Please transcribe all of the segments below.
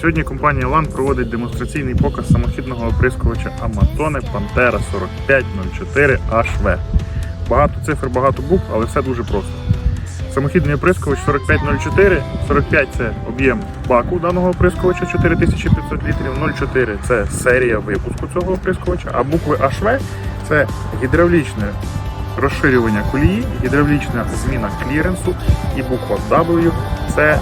Сьогодні компанія LAN проводить демонстраційний показ самохідного оприскувача Amazone Pantera 4504 HV. Багато цифр, багато букв, але все дуже просто. Самохідний оприскувач 4504, 45 це об'єм баку даного оприскувача 4500 літрів, 04 це серія випуску цього оприскувача, а букви HV це гідравлічне розширювання колії, гідравлічна зміна кліренсу і буква W це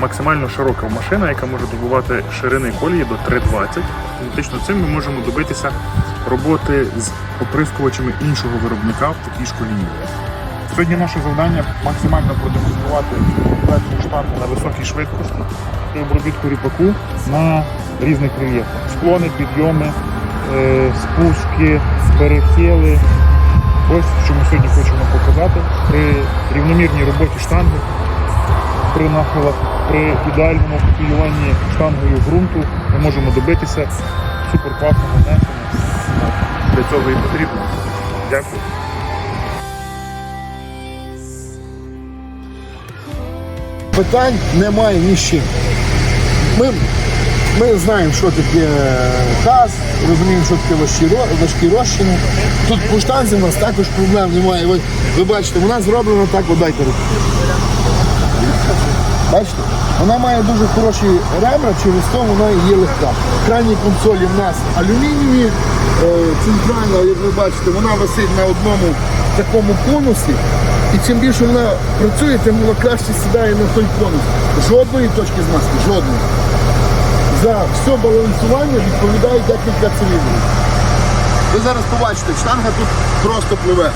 максимально широка машина, яка може добувати ширини колії до 3,20. Фактично цим ми можемо добитися роботи з оприскувачами іншого виробника в такій ж колії. Сьогодні наше завдання максимально продемонструвати комплектну штангу на високій швидкості і обробітку ріпаку на різних рельєфах. Склони, підйоми, е, спуски, перехили. Ось що ми сьогодні хочемо показати. При рівномірній роботі штанги, при нахилах, при ідеальному копіюванні штангою ґрунту ми можемо добитися суперкласного несення. Для цього і потрібно. Дякую. питань немає ні з чим. Ми, ми знаємо, що таке газ, розуміємо, що таке важкі, важкі розчини. Тут по штанзі у нас також проблем немає. Ви, ви бачите, вона зроблена так, от дайте руку. Бачите? Вона має дуже хороші ребра, через то вона і є легка. Крайні консолі в нас алюмінієві, е, центральна, як ви бачите, вона висить на одному такому конусі. І чим більше вона працює, тим вона краще сідає на той конус. Жодної точки змазки, жодної. За все балансування відповідає декілька циліндрів. Ви зараз побачите, штанга тут просто пливе.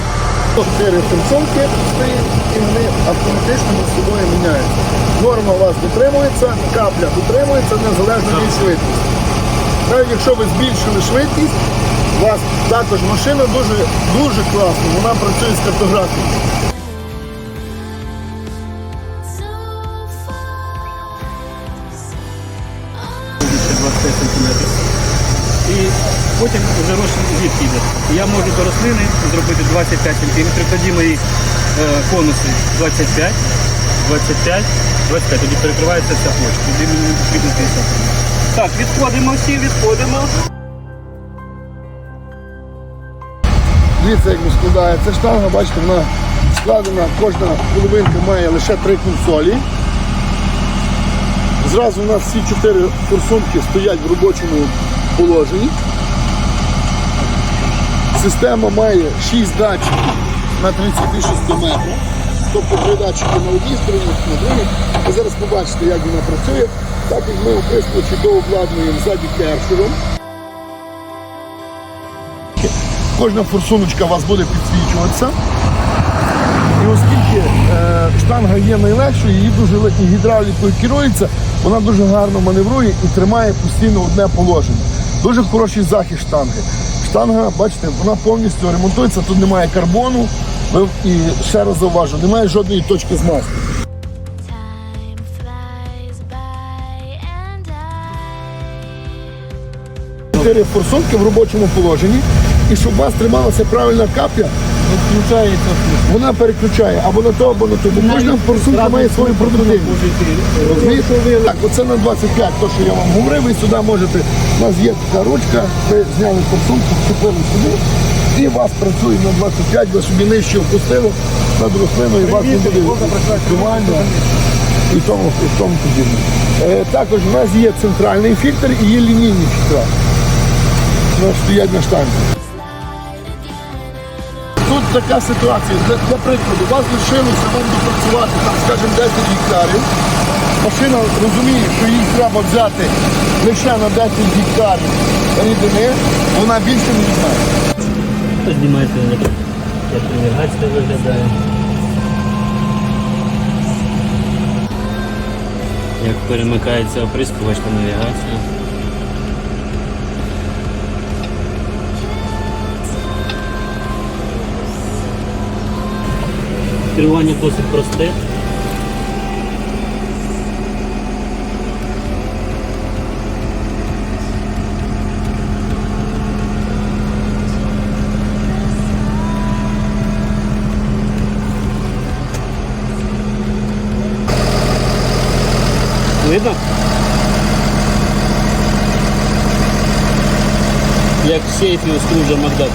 Чотири функціонки стоїть і вони автоматично над собою міняються. Норма у вас дотримується, капля дотримується незалежно від швидкості. Навіть якщо ви збільшили швидкість, у вас також машина дуже, дуже класна, вона працює з картографією. Потім вже розчин звідки. Я можу до рослини зробити 25 см, тоді мої е, конуси 25, 25, 25, тоді перекривається вся площа, тоді мені потрібно 50 см. Так, відходимо всі, відходимо. Дивіться, як складається штанга, бачите, вона складена, кожна половинка має лише три консолі. Зразу у нас всі чотири форсунки стоять в робочому положенні. Система має 6 датчиків на 36 метрів. Тобто три датчики на одній стороні, на другій. Ви зараз побачите, як вона працює. Так як ми оприскувачі дообладнуємо ззаді кершером. Кожна форсуночка у вас буде підсвічуватися. І оскільки е, штанга є найлегшою, її дуже ле- і гідравлікою керується, вона дуже гарно маневрує і тримає постійно одне положення. Дуже хороший захист штанги. Штанга, бачите, вона повністю ремонтується, тут немає карбону. І ще раз зауважу, немає жодної точки змазки. Чотири форсунки в робочому положенні. І щоб у вас трималася правильна капля, Включається вона переключає або на то, або на то. Бо кожна форсунка має свою продуктивність. Розумієте? Так, оце на 25, то, що я вам говорив, і сюди можете, у нас є така ручка, ви зняли форсунку, вчепили сюди, і вас працює на 25, ви собі нижче опустили над рослиною, і вас не буде відкривання і тому, і тому подібне. Е, також у нас є центральний фільтр і є лінійні фільтра. Вони стоять на штанці. Тут така ситуація, для, прикладу, вас лишилося вам допрацювати, там, скажімо, 10 гектарів. Машина розуміє, що їй треба взяти лише на 10 гектарів рідини, вона більше не знає. Знімаєте, як навігація виглядає. Як перемикається оприскувач та навігація. Керування досить просте. Видно? Як в сейфі у Скруджа Макдака.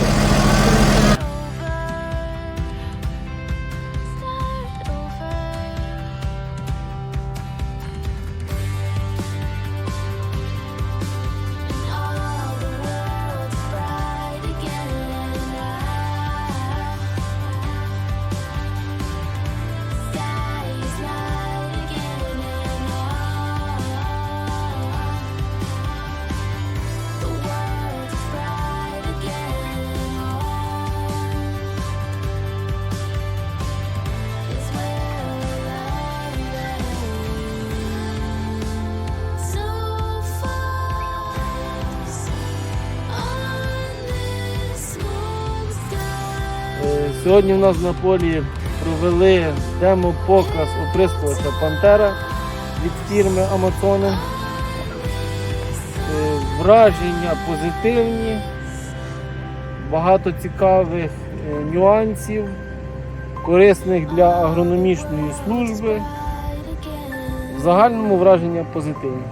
Сьогодні в нас на полі провели демо-показ оприскувача Пантера від фірми Амазони. Е, Враження позитивні, багато цікавих е, нюансів, корисних для агрономічної служби. В загальному враження позитивні.